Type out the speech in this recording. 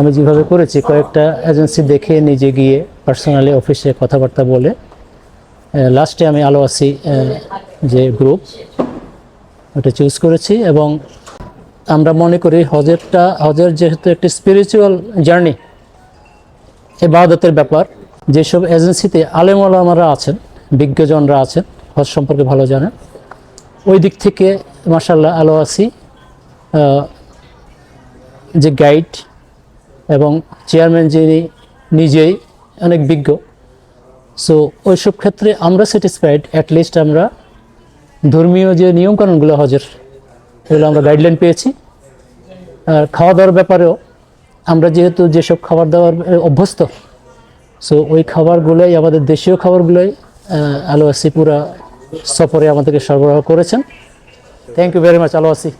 আমি যেভাবে করেছি, কয়েকটা এজেন্সি দেখে নিজে গিয়ে পার্সোনালি অফিসে কথাবার্তা বলে লাস্টে আমি আলো আসি যে গ্রুপ ওটা চুজ করেছি এবং আমরা মনে করি হজেরটা, হজের যেহেতু একটি স্পিরিচুয়াল জার্নি এবাদতের ব্যাপার, যেসব এজেন্সিতে আলেম আলামারা আছেন, বিজ্ঞজনরা আছেন, হজ সম্পর্কে ভালো জানেন, ওই দিক থেকে মাসাল্লাহ আলো আসি যে গাইড এবং চেয়ারম্যান যিনি নিজেই অনেক বিজ্ঞ। সো ওইসব ক্ষেত্রে আমরা স্যাটিসফাইড অ্যাটলিস্ট আমরা ধর্মীয় যে নিয়মকানুনগুলো হজের, এগুলো আমরা গাইডলাইন পেয়েছি। আর খাওয়া দাওয়ার ব্যাপারেও আমরা যেহেতু যেসব খাবার দাবার অভ্যস্ত সো ওই খাবারগুলোই আমাদের দেশীয় খাবারগুলোই আলোয়াসি পুরা সফরে আমাদেরকে সরবরাহ করেছেন। থ্যাংক ইউ ভেরি মাচ আলো আসি